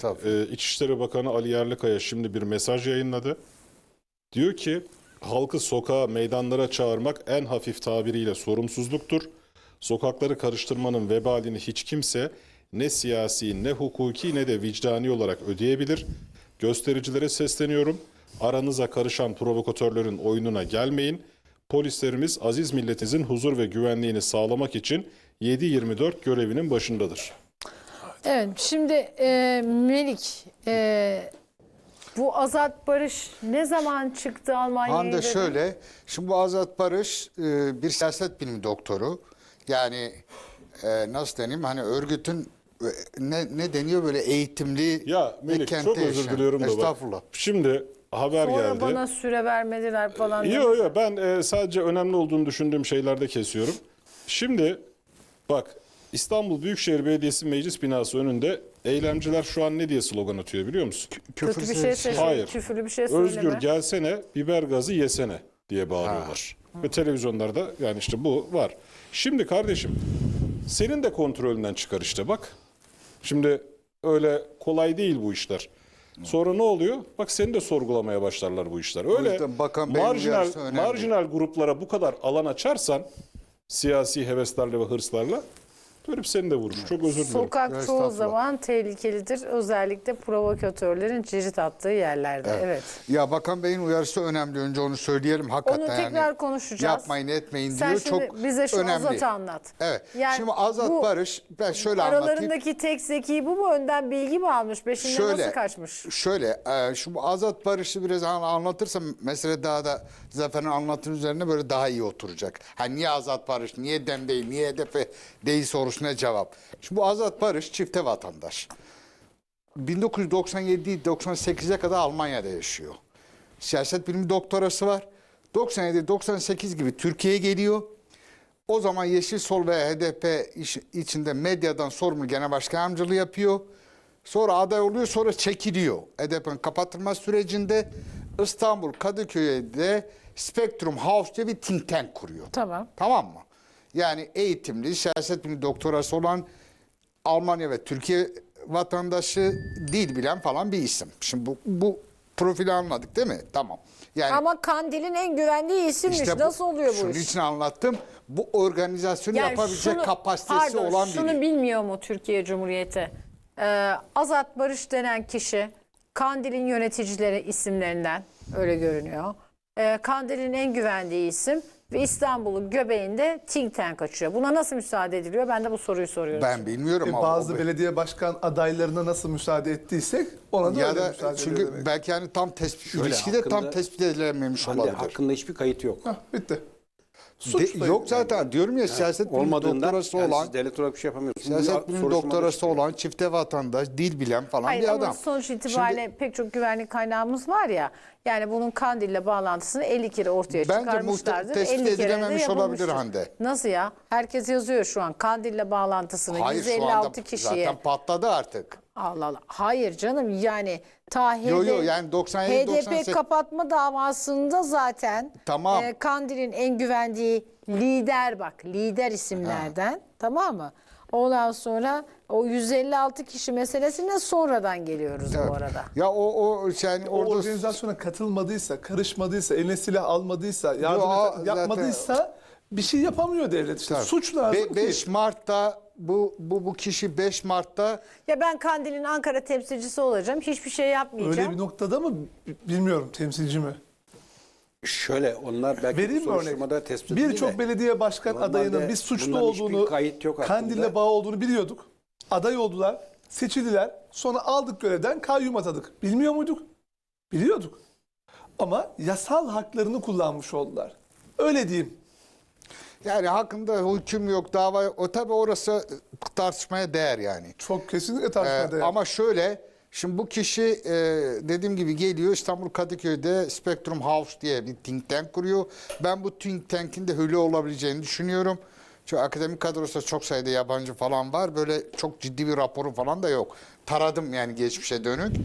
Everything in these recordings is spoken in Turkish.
Estağfurullah. Ee, İçişleri Bakanı Ali Yerlikaya şimdi bir mesaj yayınladı. Diyor ki halkı sokağa, meydanlara çağırmak en hafif tabiriyle sorumsuzluktur. Sokakları karıştırmanın vebalini hiç kimse ne siyasi, ne hukuki ne de vicdani olarak ödeyebilir. Göstericilere sesleniyorum. Aranıza karışan provokatörlerin oyununa gelmeyin. Polislerimiz aziz milletinizin huzur ve güvenliğini sağlamak için 7-24 görevinin başındadır. Evet şimdi e, Melik e, bu Azat Barış ne zaman çıktı Almanya'ya? Hande dedi? şöyle, şimdi bu Azat Barış e, bir siyaset bilimi doktoru. Yani e, nasıl deneyim hani örgütün e, ne, ne deniyor böyle eğitimli Ya ve Melik kentte çok özür yaşayan. diliyorum da bak. Estağfurullah. Şimdi haber Sonra geldi. bana süre vermediler falan. dedi. Yok yok ben e, sadece önemli olduğunu düşündüğüm şeylerde kesiyorum. Şimdi bak İstanbul Büyükşehir Belediyesi meclis binası önünde eylemciler şu an ne diye slogan atıyor biliyor musun? Kötü bir şey söyle. Hayır. Küfürlü bir şey söyleme. Özgür gelsene biber gazı yesene diye bağırıyorlar. Ve televizyonlarda yani işte bu var. Şimdi kardeşim senin de kontrolünden çıkar işte bak. Şimdi öyle kolay değil bu işler. Sonra ne oluyor? Bak seni de sorgulamaya başlarlar bu işler. Öyle yüzden Bakan Bey'in marjinal, uyarısı önemli. marjinal gruplara bu kadar alan açarsan siyasi heveslerle ve hırslarla Görüp seni de vurur. Çok özür dilerim. Sokak çoğu Estağfurullah. zaman tehlikelidir. Özellikle provokatörlerin cirit attığı yerlerde. Evet. Ya Bakan Bey'in uyarısı önemli. Önce onu söyleyelim. Hakikaten Onu tekrar yani konuşacağız. Yapmayın etmeyin Sen diyor. şimdi Çok bize şu önemli. Azat'ı anlat. Evet. Yani şimdi Azat bu Barış ben şöyle anlatayım. Aralarındaki tek zeki bu mu? Önden bilgi mi almış? Peşinden Şöyle, nasıl kaçmış? Şöyle, e, şu Azat Barış'ı biraz an- anlatırsam mesele daha da Zafer'in anlatım üzerine böyle daha iyi oturacak. Ha niye Azat Barış, niye DEM değil, niye HDP değil sorusuna cevap. Şimdi bu Azat Barış çifte vatandaş. 1997-98'e kadar Almanya'da yaşıyor. Siyaset bilimi doktorası var. 97-98 gibi Türkiye'ye geliyor. O zaman Yeşil Sol ve HDP içinde medyadan sorumlu genel başkan yardımcılığı yapıyor. Sonra aday oluyor sonra çekiliyor. HDP'nin kapatılma sürecinde İstanbul Kadıköy'de Spectrum House diye bir think tank kuruyor. Tamam. Tamam mı? Yani eğitimli, siyaset bilimi doktorası olan Almanya ve Türkiye vatandaşı dil bilen falan bir isim. Şimdi bu, bu profili anladık değil mi? Tamam. Yani Ama Kandil'in en güvendiği isimmiş. işte bu- Nasıl oluyor bu şunun iş? için anlattım. Bu organizasyonu yapabilecek şunu- kapasitesi pardon, olan şunu biri. bilmiyor mu Türkiye Cumhuriyeti? Ee, Azat Barış denen kişi Kandil'in yöneticileri isimlerinden öyle görünüyor. Ee, Kandil'in en güvendiği isim ve İstanbul'un göbeğinde think tank açıyor. Buna nasıl müsaade ediliyor? Ben de bu soruyu soruyorum. Ben bilmiyorum E, ama bazı o- belediye başkan adaylarına nasıl müsaade ettiysek ona da ya öyle da müsaade çünkü demek. belki hani tam tespit Şöyle, ilişkide tam hakkında- tespit edilememiş Hande, olabilir. hakkında hiçbir kayıt yok. Hah, bitti. Suç yok zaten diyorum ya siyaset bilimi Olmadığından doktorası yani olan devlet olarak bir şey yapamıyorsunuz. siyaset soruşturma doktorası olan çifte vatandaş, dil bilen falan Hayır bir ama adam. sonuç itibariyle pek çok güvenlik kaynağımız var ya. Yani bunun Kandil'le bağlantısını 50 kere ortaya Bence çıkarmışlardır. muhte- tespit 50 kere de edilememiş olabilir. Hande. Nasıl ya? Herkes yazıyor şu an Kandil'le bağlantısını Hayır şu 156 anda kişiye. zaten patladı artık. Allah Allah. Hayır canım yani ta Yo, yo, yani 97, HDP 98 kapatma davasında zaten Tamam. e, Kandil'in en güvendiği lider bak lider isimlerden tamam mı? Ondan sonra o 156 kişi meselesine sonradan geliyoruz bu arada. Ya o o yani O orada organizasyona katılmadıysa, karışmadıysa, eline silah almadıysa, yardım Yo, et- zaten- yapmadıysa bir şey yapamıyor devlet işte. Tabii. Suç lazım Be- ki. 5 Mart'ta bu bu bu kişi 5 Mart'ta Ya ben Kandil'in Ankara temsilcisi olacağım. Hiçbir şey yapmayacağım. Öyle bir noktada mı bilmiyorum temsilci mi? Şöyle onlar belki Vereyim mi soruşturmada örnek? tespit Birçok de, belediye başkan normalde adayının bir suçlu hiçbir olduğunu, kayıt yok. Kandil'le bağ olduğunu biliyorduk. Aday oldular, seçildiler. Sonra aldık görevden kayyum atadık. Bilmiyor muyduk? Biliyorduk. Ama yasal haklarını kullanmış oldular. Öyle diyeyim. Yani hakkında hüküm yok, dava. O tabii orası tartışmaya değer yani. Çok kesinlikle Ee, tartışmaya değer. ama şöyle şimdi bu kişi e, dediğim gibi geliyor İstanbul Kadıköy'de Spectrum House diye bir think tank kuruyor. Ben bu think tank'in de hülle olabileceğini düşünüyorum. Çünkü akademik kadrosu çok sayıda yabancı falan var. Böyle çok ciddi bir raporu falan da yok. Taradım yani geçmişe dönük.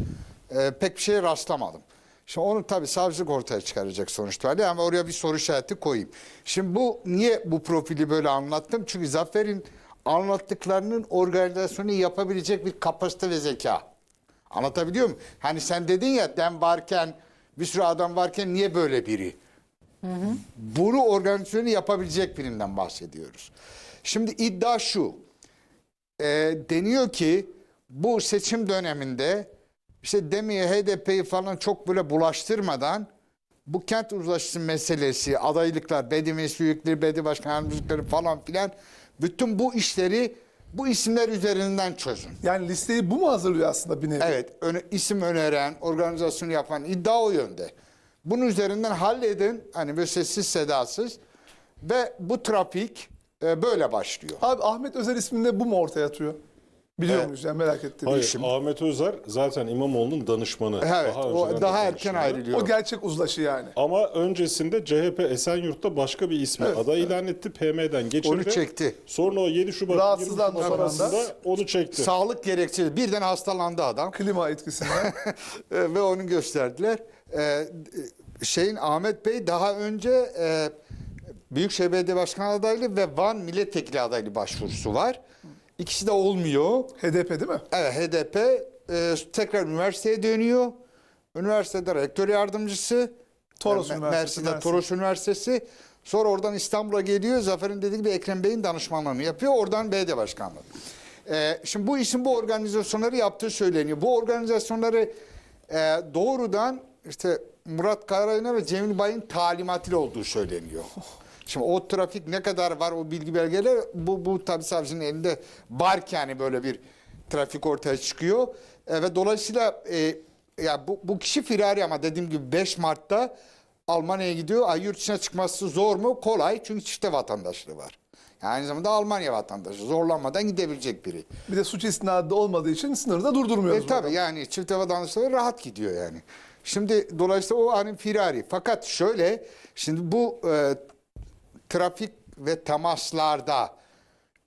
Ee, pek bir şeye rastlamadım. Şimdi onu tabii savcılık ortaya çıkaracak sonuçta. Ama oraya bir soru işareti koyayım. Şimdi bu niye bu profili böyle anlattım? Çünkü Zafer'in anlattıklarının organizasyonu yapabilecek bir kapasite ve zeka. Anlatabiliyor muyum? Hani sen dedin ya den varken bir sürü adam varken niye böyle biri? Bunu organizasyonu yapabilecek birinden bahsediyoruz. Şimdi iddia şu. E, deniyor ki bu seçim döneminde işte demeye HDP'yi falan çok böyle bulaştırmadan bu kent uzlaşısı meselesi, adaylıklar, bedi mesuliyetleri, bedi başkan yardımcılıkları falan filan bütün bu işleri bu isimler üzerinden çözün. Yani listeyi bu mu hazırlıyor aslında bir nevi? Evet, öne, isim öneren, organizasyonu yapan iddia o yönde. Bunun üzerinden halledin, hani böyle sessiz sedasız ve bu trafik e, böyle başlıyor. Abi Ahmet Özer isminde bu mu ortaya atıyor? Biliyor Evet. muyuz yani merak ettim. Hayır, Ahmet Özer zaten İmamoğlu'nun danışmanı. Evet, o önceden daha erken ayrılıyor. O gerçek uzlaşı yani. Ama öncesinde CHP Esenyurt'ta başka bir ismi aday ilan etti. PM'den geçirdi. Onu çekti. Sonra o 7 Şubat, 20 Rahatsızlandı arasında onu çekti. Sağlık gerekçesi birden hastalandı adam Klima etkisinden. E, ve onu gösterdiler. E, şeyin Ahmet Bey daha önce e, Büyükşehir Belediye Başkan adaylığı ve Van Milletvekili adaylığı başvurusu var. İkisi de olmuyor. HDP değil mi? Evet HDP e, tekrar üniversiteye dönüyor. Üniversitede rektör yardımcısı. Toros Üniversitesi, Mersin'de Mersin. Toros Üniversitesi. Sonra oradan İstanbul'a geliyor. Zafer'in dediği gibi Ekrem Bey'in danışmanlığını yapıyor. Oradan belediye başkanlığı. E, şimdi bu isim bu organizasyonları yaptığı söyleniyor. Bu organizasyonları e, doğrudan işte Murat Karayına ve Cemil Bay'ın talimatıyla olduğu söyleniyor. Şimdi o trafik ne kadar var o bilgi belgeler bu, bu tabi savcının elinde var ki hani böyle bir trafik ortaya çıkıyor. E, ve dolayısıyla e, ya bu, bu kişi firari ama dediğim gibi 5 Mart'ta Almanya'ya gidiyor. Ay yurt dışına çıkması zor mu? Kolay çünkü çifte vatandaşlığı var. Yani aynı zamanda Almanya vatandaşı. Zorlanmadan gidebilecek biri. Bir de suç isnadı olmadığı için sınırda durdurmuyoruz. E tabii yani çifte vatandaşları rahat gidiyor yani. Şimdi dolayısıyla o hani firari. Fakat şöyle şimdi bu e, trafik ve temaslarda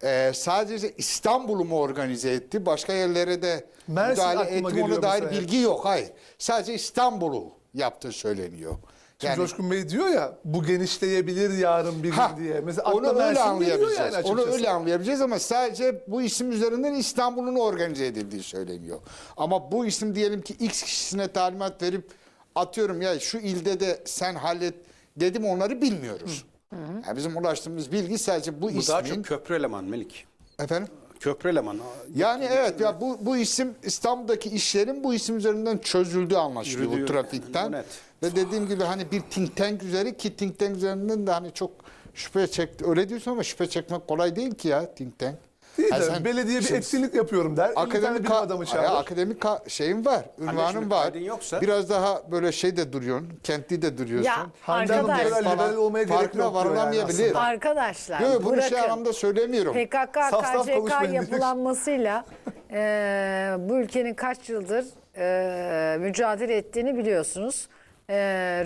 e, sadece İstanbul'u mu organize etti? Başka yerlere de Mersin müdahale etti ona dair mesela. bilgi yok. Hayır. Sadece İstanbul'u yaptığı söyleniyor. Şimdi Coşkun Bey diyor ya bu genişleyebilir yarın bir gün Ha, diye. Mesela onu öyle Mersin anlayabileceğiz. yani onu öyle anlayabileceğiz ama sadece bu isim üzerinden İstanbul'un organize edildiği söyleniyor. Ama bu isim diyelim ki X kişisine talimat verip atıyorum ya şu ilde de sen hallet dedim onları bilmiyoruz. Yani bizim ulaştığımız bilgi sadece bu, Bu daha ismin çok köprü eleman Melik. efendim Köprü elemanı. yani evet ya bu bu isim İstanbul'daki işlerin bu isim üzerinden çözüldüğü anlaşılıyor bu Yürüdüğü, trafikten. net. Ve dediğim gibi hani bir think tank üzeri ki think tank üzerinden de hani çok şüphe çekti. Öyle diyorsun ama şüphe çekmek kolay değil ki ya think tank. Değil Yani de sen belediye bir şimdi etkinlik yapıyorum der. 50 tane Akademik, bilim ka- adamı ya, çağırır. akademik ka- şeyin var, ünvanın şimdi var. kaydın yoksa- Biraz daha böyle şey de duruyorsun, kentli de duruyorsun. Ya Hande Hanım arkadaş, liberal, liberal olmaya gerek Farkına yok diyor yani varılamayabilir. aslında. arkadaşlar Yok bunu şey bırakın. anlamda söylemiyorum. PKK, Saf saf KCK konuşmayın dedik. yapılanmasıyla e, bu ülkenin kaç yıldır e, mücadele ettiğini biliyorsunuz. E,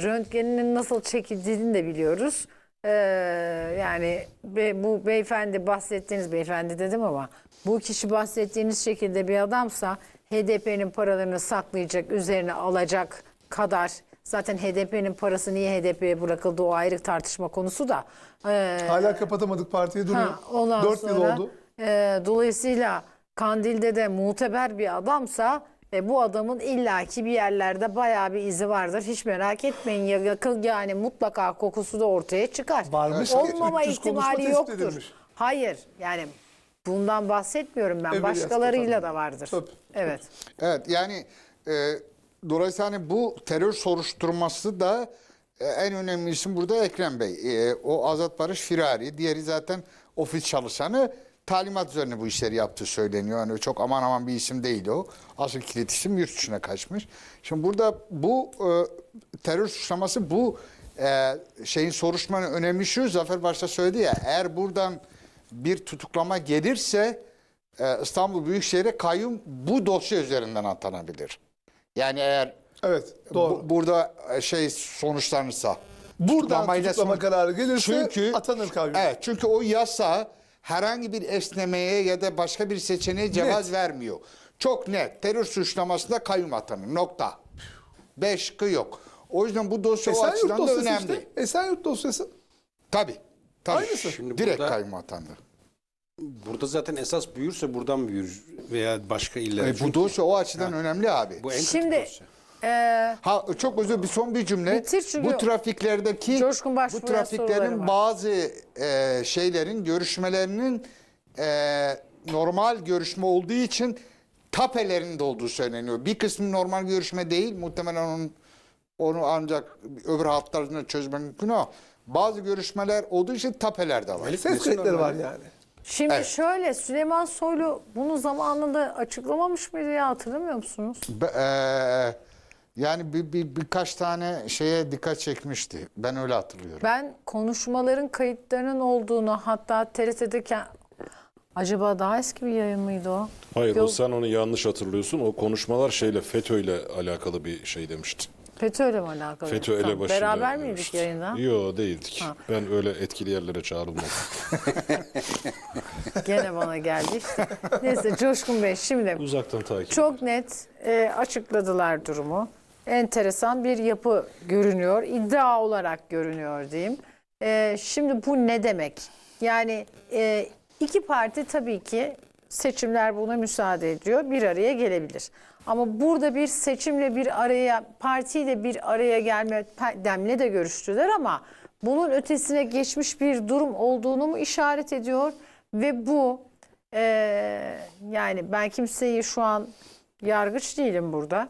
röntgeninin nasıl çekildiğini de biliyoruz. E, yani be- bu beyefendi bahsettiğiniz beyefendi dedim ama bu kişi bahsettiğiniz şekilde bir adamsa HDP'nin paralarını saklayacak, üzerine alacak kadar zaten HDP'nin parası niye HDP'ye bırakıldı o ayrı tartışma konusu da. E, Hala kapatamadık partiye duruyor. Ha, ondan 4 yıl sonra, oldu. e, dolayısıyla Kandil'de de muteber bir adamsa e, bu adamın illaki bir yerlerde bayağı bir izi vardır. Hiç merak etmeyin. Ya- Yakın yani mutlaka kokusu da ortaya çıkar. Varmış, Olmama 300 konuşma ihtimali yoktur. edilmiş. Hayır yani bundan bahsetmiyorum ben. Evveliyat Başkalarıyla da vardır. Tabii. Evet. Evet yani e, dolayısıyla hani bu terör soruşturması da e, en önemli isim burada Ekrem Bey. E, o Azat Barış Firari, diğeri zaten ofis çalışanı talimat üzerine bu işleri yaptığı söyleniyor. Yani çok aman aman bir isim değil o. Asıl kilit isim yurt dışına kaçmış. Şimdi burada bu e, terör suçlaması bu e, şeyin soruşturmanın önemli şu Zafer başta söyledi ya eğer buradan bir tutuklama gelirse e, İstanbul Büyükşehir'e kayyum bu dosya üzerinden atanabilir. Yani eğer Evet doğru. bu- burada e, şey sonuçlanırsa. Buradan tutuklama sonuç- kararı gelirse çünkü, atanır kayyum. Evet çünkü o yasa herhangi bir esnemeye ya da başka bir seçeneğe cevaz Net. vermiyor. Çok net. Terör suçlamasında kayyum atanır. Nokta. Beş şıkkı yok. O yüzden bu dosya o Esenyurt açıdan da önemli. işte. Esenyurt dosyası. Tabii. Tabii. Aynısı. Şimdi Direkt burada- kayyum atandı. Burada zaten esas büyürse buradan büyür veya başka illere. E, bu dosya o açıdan önemli abi. bu en Şimdi dosya. E, Ha çok özür bir son bir cümle. Bitir çünkü bu trafiklerdeki Coşkun bu trafiklerin bazı e, şeylerin görüşmelerinin e, normal görüşme olduğu için tapelerinde olduğu söyleniyor. Bir kısmı normal görüşme değil. Muhtemelen onun onu ancak öbür hatlarında çözmek mümkün ama bazı görüşmeler olduğu için tapelerde var. Ses kayıtları var yani. şimdi Evet. şöyle Süleyman Soylu bunu zamanında açıklamamış mıydı ya hatırlamıyor musunuz? Be- eee, yani bir, bir, birkaç tane şeye dikkat çekmişti. Ben öyle hatırlıyorum. Ben konuşmaların kayıtlarının olduğunu hatta TRT'deki acaba daha eski bir yayın mıydı o? Hayır o Yok. sen onu yanlış hatırlıyorsun. O konuşmalar şeyle FETÖ'yle alakalı bir şey demiştin. FETÖ'yle mi alakalı? FETÖ Tamam, elebaşıyla. Beraber miydik demiştin. yayında? Yok değildik. Ben öyle etkili yerlere çağrılmadım. Gene bana geldi işte. Neyse Coşkun Bey şimdi Uzaktan takip çok net e, açıkladılar durumu. Enteresan bir yapı görünüyor. iddia olarak görünüyor diyeyim. E, şimdi bu ne demek? Yani e, iki parti tabii ki seçimler buna müsaade ediyor. Bir araya gelebilir. Ama burada bir seçimle bir araya, partiyle bir araya gelme demle de görüştüler ama bunun ötesine geçmiş bir durum olduğunu mu işaret ediyor? Ve bu ee, yani ben kimseyi şu an yargıç değilim burada.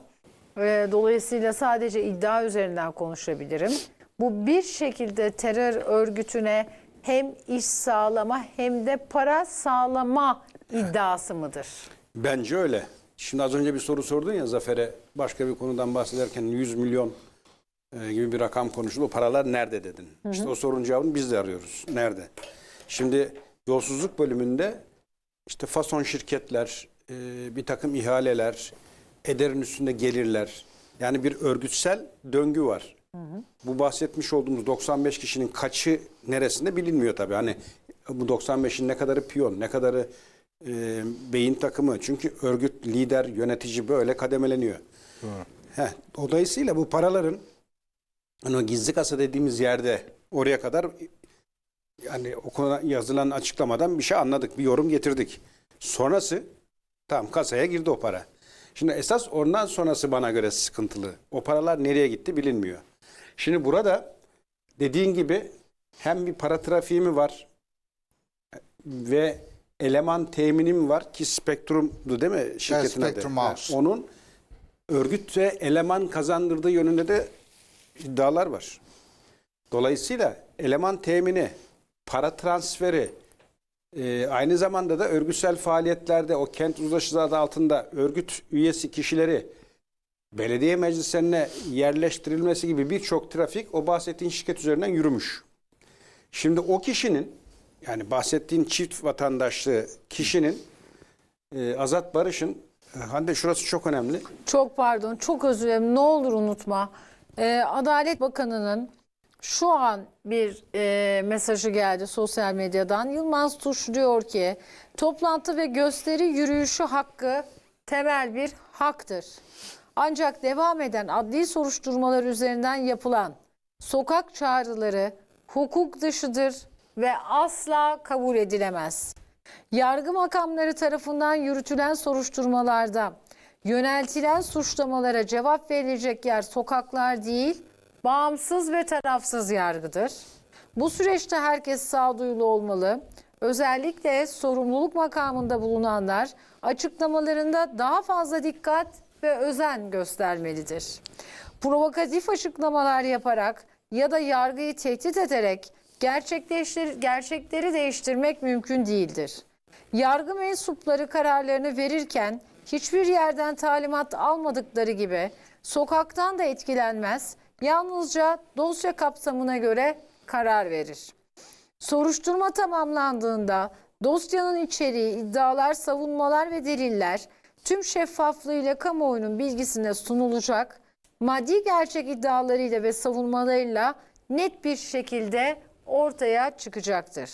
Dolayısıyla sadece iddia üzerinden konuşabilirim. Bu bir şekilde terör örgütüne hem iş sağlama hem de para sağlama iddiası mıdır? Bence öyle. Şimdi az önce bir soru sordun ya Zafer'e başka bir konudan bahsederken 100 milyon e, gibi bir rakam konuşuldu. O paralar nerede dedin? İşte o sorunun cevabını biz de arıyoruz. Nerede? Şimdi yolsuzluk bölümünde işte fason şirketler, e, bir takım ihaleler, ederin üstünde gelirler. Yani bir örgütsel döngü var. Bu bahsetmiş olduğumuz 95 kişinin kaçı neresinde bilinmiyor tabii. Hani bu 95'in ne kadarı piyon, ne kadarı e, beyin takımı. Çünkü örgüt, lider, yönetici böyle kademeleniyor. Heh, dolayısıyla bu paraların hani o gizli kasa dediğimiz yerde oraya kadar yani o konuda yazılan açıklamadan bir şey anladık, bir yorum getirdik. Sonrası tam kasaya girdi o para. Şimdi esas ondan sonrası bana göre sıkıntılı. O paralar nereye gitti bilinmiyor. Şimdi burada dediğin gibi hem bir para trafiği mi var ve eleman temini mi var ki Spektrum'du değil mi şirketin adı? Spectrum Ha, House. Onun örgüt ve eleman kazandırdığı yönünde de iddialar var. Dolayısıyla eleman temini, para transferi, e, aynı zamanda da örgütsel faaliyetlerde o kent uzlaşısı adı altında örgüt üyesi kişileri belediye meclislerine yerleştirilmesi gibi birçok trafik o bahsettiğin şirket üzerinden yürümüş. Şimdi o kişinin yani bahsettiğin çift vatandaşlığı kişinin e, Azat Barış'ın e, Hande şurası çok önemli. Çok pardon, çok özür dilerim. Ne olur unutma. Ee, Adalet Bakanı'nın şu an bir e, mesajı geldi sosyal medyadan. Yılmaz Tuş diyor ki, toplantı ve gösteri yürüyüşü hakkı temel bir haktır. Ancak devam eden adli soruşturmalar üzerinden yapılan sokak çağrıları hukuk dışıdır ve asla kabul edilemez. Yargı makamları tarafından yürütülen soruşturmalarda yöneltilen suçlamalara cevap verilecek yer sokaklar değil, bağımsız ve tarafsız yargıdır. Bu süreçte herkes sağduyulu olmalı. Özellikle sorumluluk makamında bulunanlar açıklamalarında daha fazla dikkat ve özen göstermelidir. Provokatif açıklamalar yaparak ya da yargıyı tehdit ederek gerçekleştir, gerçekleri değiştirmek mümkün değildir. Yargı mensupları kararlarını verirken hiçbir yerden talimat almadıkları gibi sokaktan da etkilenmez, yalnızca dosya kapsamına göre karar verir. Soruşturma tamamlandığında dosyanın içeriği, iddialar, savunmalar ve deliller tüm şeffaflığıyla kamuoyunun bilgisine sunulacak, maddi gerçek iddialarıyla ve savunmalarıyla net bir şekilde ortaya çıkacaktır.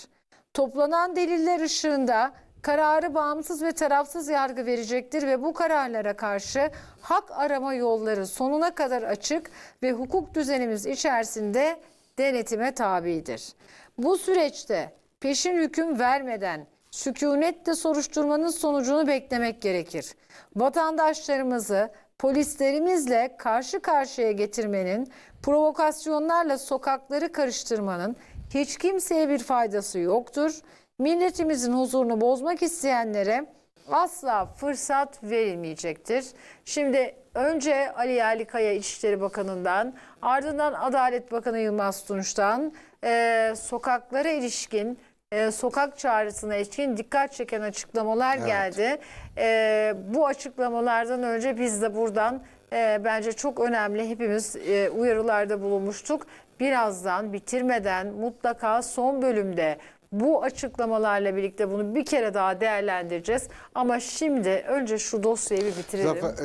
Toplanan deliller ışığında kararı bağımsız ve tarafsız yargı verecektir ve bu kararlara karşı hak arama yolları sonuna kadar açık ve hukuk düzenimiz içerisinde denetime tabidir. Bu süreçte peşin hüküm vermeden sükunetle soruşturmanın sonucunu beklemek gerekir. Vatandaşlarımızı polislerimizle karşı karşıya getirmenin, provokasyonlarla sokakları karıştırmanın hiç kimseye bir faydası yoktur. Milletimizin huzurunu bozmak isteyenlere asla fırsat verilmeyecektir. Şimdi önce Ali Yerlikaya İçişleri Bakanı'ndan ardından Adalet Bakanı Yılmaz Tunç'tan e, sokaklara ilişkin e, sokak çağrısına ilişkin dikkat çeken açıklamalar geldi. E, bu açıklamalardan önce biz de buradan e, bence çok önemli hepimiz e, uyarılarda bulunmuştuk. Birazdan bitirmeden mutlaka son bölümde bu açıklamalarla birlikte bunu bir kere daha değerlendireceğiz. Ama şimdi önce şu dosyayı bir bitirelim. Zafer,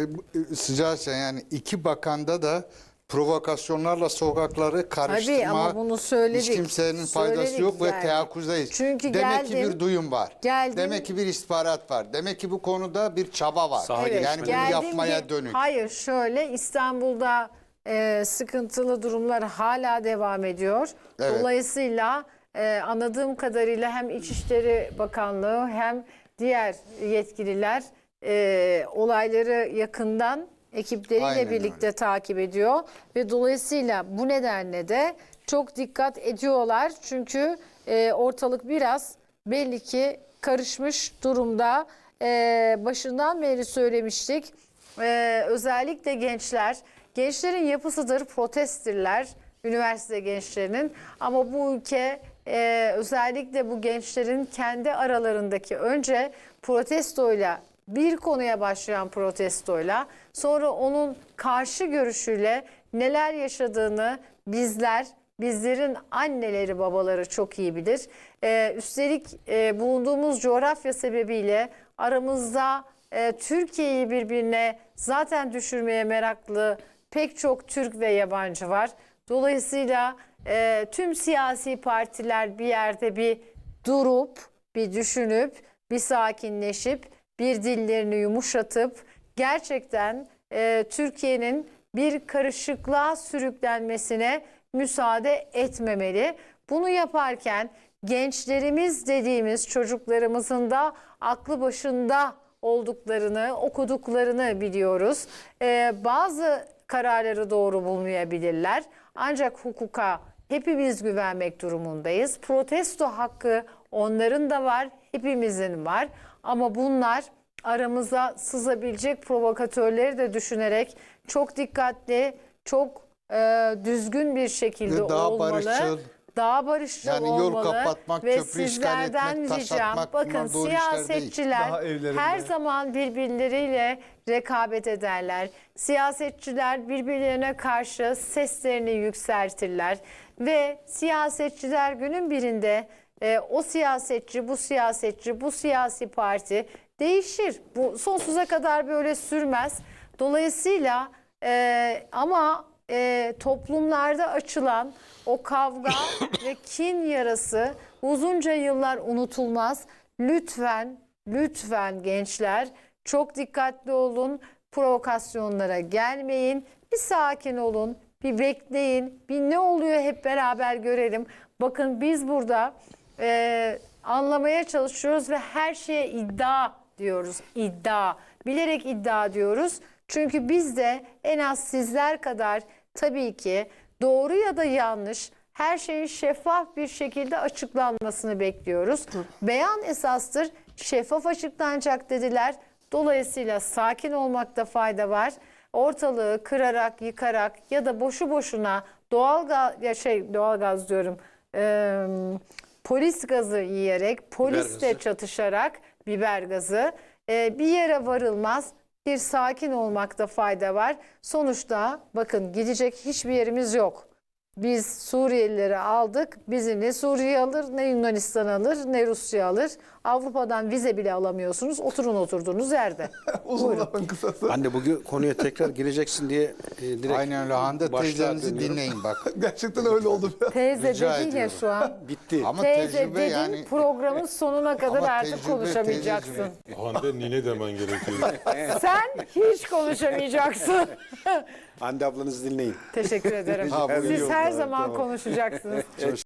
e, e, sen yani iki bakanda da provokasyonlarla sokakları karıştırma. Tabii ama bunu söyledik. Hiç kimsenin faydası Söyledik yok ve yani. teyakkuzdayız. Çünkü Demek ki geldim- bir duyum var. geldim- Demek ki bir istihbarat var. Demek ki bu konuda bir çaba var. Evet, yani bunu yapmaya ki- dönük. Hayır şöyle İstanbul'da e, sıkıntılı durumlar hala devam ediyor. Evet. Dolayısıyla e, anladığım kadarıyla hem İçişleri Bakanlığı hem diğer yetkililer e, olayları yakından ekipleriyle Aynen birlikte takip ediyor ve dolayısıyla bu nedenle de çok dikkat ediyorlar çünkü e, ortalık biraz belli ki karışmış durumda. E, başından beri söylemiştik. E, özellikle gençler, gençlerin yapısıdır, protesttirler üniversite gençlerinin ama bu ülke e, özellikle bu gençlerin kendi aralarındaki önce protestoyla bir konuya başlayan protestoyla sonra onun karşı görüşüyle neler yaşadığını bizler bizlerin anneleri babaları çok iyi bilir. Ee, üstelik e, bulunduğumuz coğrafya sebebiyle aramızda e, Türkiye'yi birbirine zaten düşürmeye meraklı pek çok Türk ve yabancı var. Dolayısıyla e, tüm siyasi partiler bir yerde bir durup, bir düşünüp, bir sakinleşip, bir dillerini yumuşatıp gerçekten e, Türkiye'nin bir karışıklığa sürüklenmesine müsaade etmemeli. Bunu yaparken gençlerimiz dediğimiz çocuklarımızın da aklı başında olduklarını, okuduklarını biliyoruz. Ee, bazı kararları doğru bulmayabilirler. Ancak hukuka hepimiz güvenmek durumundayız. Protesto hakkı onların da var, hepimizin var. Ama bunlar aramıza sızabilecek provokatörleri de düşünerek çok dikkatli, çok e, düzgün bir şekilde daha olmalı. barışçıl. Daha barışçıl Yani yol olmalı kapatmak, ve köprü işgal sizlerden etmek, taş ricam atmak bakın siyasetçiler her zaman birbirleriyle rekabet ederler. Siyasetçiler birbirlerine karşı seslerini yükseltirler ve siyasetçiler günün birinde e, o siyasetçi, bu siyasetçi, bu siyasi parti değişir. Bu sonsuza kadar böyle sürmez. Dolayısıyla e, ama e, toplumlarda açılan o kavga ve kin yarası uzunca yıllar unutulmaz. Lütfen, lütfen gençler çok dikkatli olun. Provokasyonlara gelmeyin. Bir sakin olun. Bir bekleyin. Bir ne oluyor hep beraber görelim. Bakın biz burada e, anlamaya çalışıyoruz ve her şeye iddia diyoruz. İddia. Bilerek iddia diyoruz. Çünkü biz de en az sizler kadar tabii ki doğru ya da yanlış her şeyin şeffaf bir şekilde açıklanmasını bekliyoruz. Beyan esastır, şeffaf açıklanacak dediler. Dolayısıyla sakin olmakta fayda var. Ortalığı kırarak, yıkarak ya da boşu boşuna doğal gaz, ya şey doğal gaz diyorum. eee, polis gazı yiyerek, polisle gazı. çatışarak biber gazı e, bir yere varılmaz. Bir sakin olmakta fayda var. Sonuçta bakın gidecek hiçbir yerimiz yok. Biz Suriyelileri aldık. Bizi ne Suriye alır, ne Yunanistan alır, ne Rusya alır. Avrupa'dan vize bile alamıyorsunuz. Oturun oturduğunuz yerde. Uzun lafın kısası. Anne bugün konuya tekrar gireceksin diye e, direkt Aynen öyle. Hande başlığa teyzenizi dönüyorum. dinleyin bak. Gerçekten öyle oldu. Teyze Rica dedin ya ediyorum. şu an. Bitti. Ama Teyze tecrübe dedin yani. programın sonuna kadar Ama artık tecrübe, konuşamayacaksın. teyzeciğim. Hande nine demen gerekiyor. Sen hiç konuşamayacaksın. Hande ablanızı dinleyin. Teşekkür ederim. Ha, Siz her Evet, zaman tamam. konuşacaksınız.